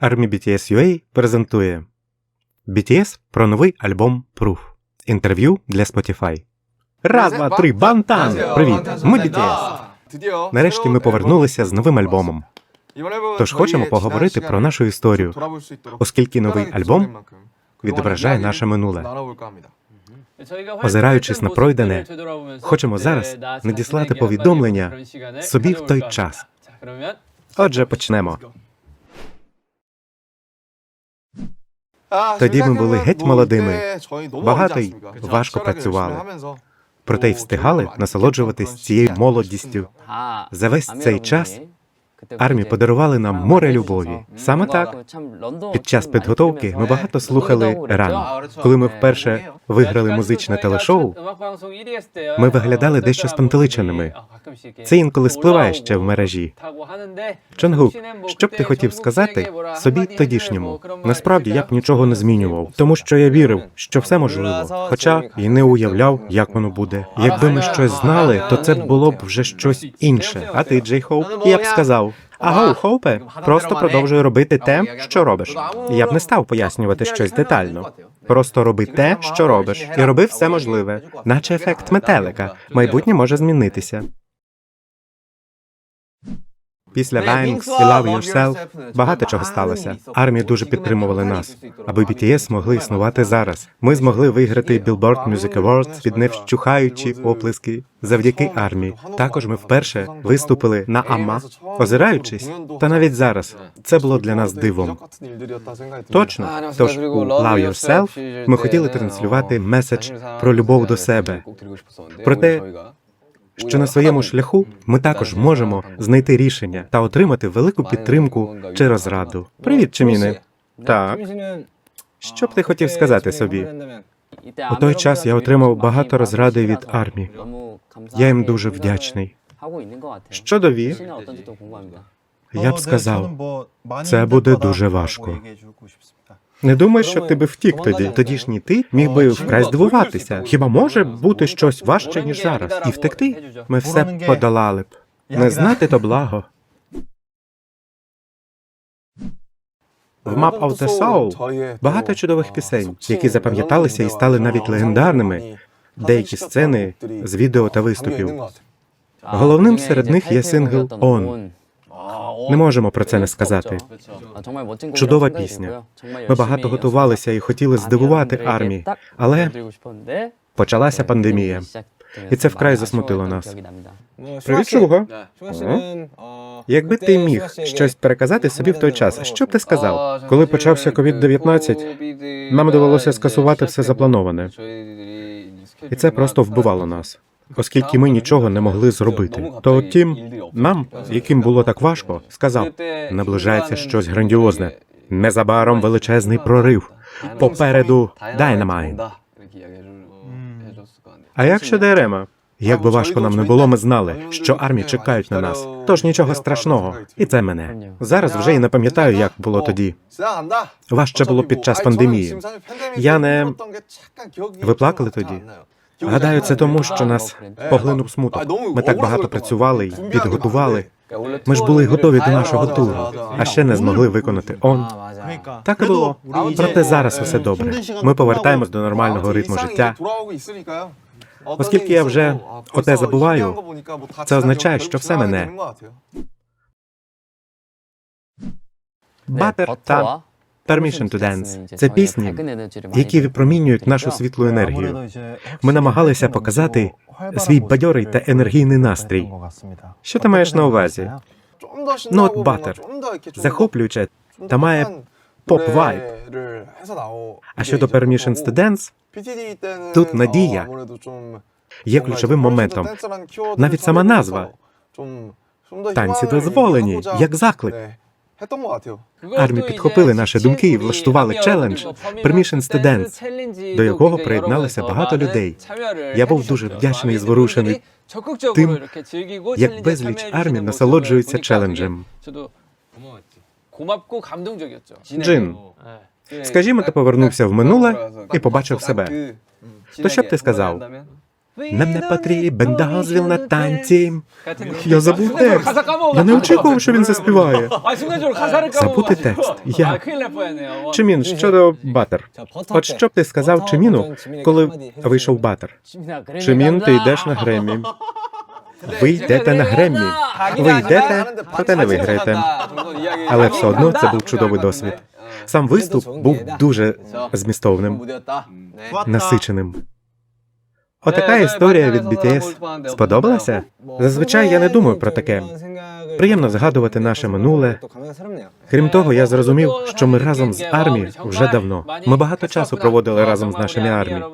Army BTS UA презентує BTS про новий альбом Proof. Інтерв'ю для Spotify. Раз, два, три, бантан! Привіт! Ми BTS. Нарешті ми повернулися з новим альбомом. Тож хочемо поговорити про нашу історію, оскільки новий альбом відображає наше минуле. Озираючись на пройдене, хочемо зараз надіслати повідомлення собі в той час. Отже, почнемо. Тоді ми були геть молодими, багато й важко працювали. Проте й встигали насолоджуватись цією молодістю. За весь цей час Армі подарували нам море любові. Саме так. Під час підготовки ми багато слухали ран. Коли ми вперше виграли музичне телешоу, ми виглядали дещо спантеличеними. Це інколи спливає ще в мережі. Чонгук, що б ти хотів сказати собі тодішньому? Насправді я б нічого не змінював, тому що я вірив, що все можливо, хоча і не уявляв, як воно буде. Якби ми щось знали, то це було б вже щось інше. А ти, Джей Хоуп? Я б сказав. Аго, Хоупе, просто продовжуй робити те, що робиш. Я б не став пояснювати щось детально. Просто роби те, що робиш, і роби все можливе, наче ефект метелика. Майбутнє може змінитися. Після Vanks і Love Yourself багато чого сталося. Армії дуже підтримували нас, аби BTS змогли існувати зараз. Ми змогли виграти Billboard Music Awards під невщухаючі оплески завдяки армії. Також ми вперше виступили на Ама, озираючись, та навіть зараз це було для нас дивом. Точно, тож у Love Yourself ми хотіли транслювати меседж про любов до себе. Проте що на своєму шляху ми також можемо знайти рішення та отримати велику підтримку чи розраду. Привіт, Чиміне. Так, що б ти хотів сказати собі? У той час я отримав багато розради від армії. Я їм дуже вдячний. Щодо Ві, я б сказав, це буде дуже важко. Не думай, що ти би втік тоді. Тодішній ти міг би вкрай здивуватися. Хіба може бути щось важче, ніж зараз? І втекти? Ми все б подолали б. Не знати то благо. В Map of the Soul багато чудових пісень, які запам'яталися і стали навіть легендарними. Деякі сцени з відео та виступів. Головним серед них є сингл «On». Не можемо про це не сказати. Чудова пісня. Ми багато готувалися і хотіли здивувати армії, але почалася пандемія. І це вкрай засмутило нас. Привіт, Шуго. Якби ти міг щось переказати собі в той час, що б ти сказав? Коли почався COVID-19, нам довелося скасувати все заплановане, і це просто вбивало нас, оскільки ми нічого не могли зробити. То тім, нам, яким було так важко, сказав: наближається щось грандіозне. Незабаром величезний прорив. Попереду Dynamite. А як щодо Ерема? Як би важко нам не було, ми знали, що армії чекають на нас. Тож нічого страшного, і це мене. Зараз вже і не пам'ятаю, як було тоді. Важче було під час пандемії. Я не ви плакали тоді? Гадаю, це тому, що нас поглинув смуток. Ми так багато працювали і підготували. Ми ж були готові до нашого туру, а ще не змогли виконати он. Так і було. Проте зараз усе добре. Ми повертаємось до нормального ритму життя. Оскільки я вже оте забуваю, це означає, що все мене. Butter та Permission to Dance – це пісні, які випромінюють нашу світлу енергію. Ми намагалися показати свій бадьорий та енергійний настрій. Що ти маєш на увазі? Ну, от Butter. Захоплююче та має поп-вайб. А щодо Permissions to Dance, тут надія є ключовим моментом. Навіть сама назва танці дозволені, як заклик. Армії підхопили наші думки і влаштували челендж. Permissions to Dance, до якого приєдналося багато людей. Я був дуже вдячний і зворушений тим, як безліч армій насолоджуються челенджем. Джин, скажімо, ти повернувся в минуле і побачив себе. То що б ти сказав? Нам не потрібен дозвіл на танці. Я забув текст. Я не очікував, що він заспіває. Забути текст. Я. Чимін, щодо Батер. От що б ти сказав Чиміну, коли вийшов Батер? Чимін, ти йдеш на Греммі. Ви йдете на Греммі. Ви йдете, проте не виграєте. Але все одно це був чудовий досвід. Сам виступ був дуже змістовним, насиченим. Отака історія від BTS. Сподобалася? Зазвичай я не думаю про таке. Приємно згадувати наше минуле. Крім того, я зрозумів, що ми разом з армією вже давно. Ми багато часу проводили разом з нашими арміями.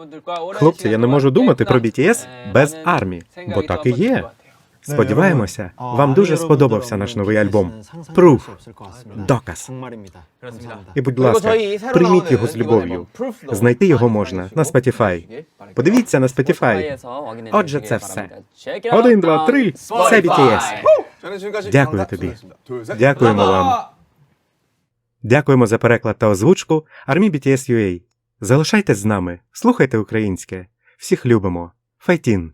Хлопці, я не можу думати про BTS без армії, бо так і є. Сподіваємося, вам дуже сподобався наш новий альбом. Proof. Доказ. І, будь ласка, прийміть його з любов'ю. Знайти його можна на Spotify. Подивіться на Spotify. Отже, це все. Один, два, три. Це BTS. Дякую тобі. Дякуємо вам. Дякуємо за переклад та озвучку Армі BTS UA. Залишайтесь з нами, слухайте українське. Всіх любимо. Файтін!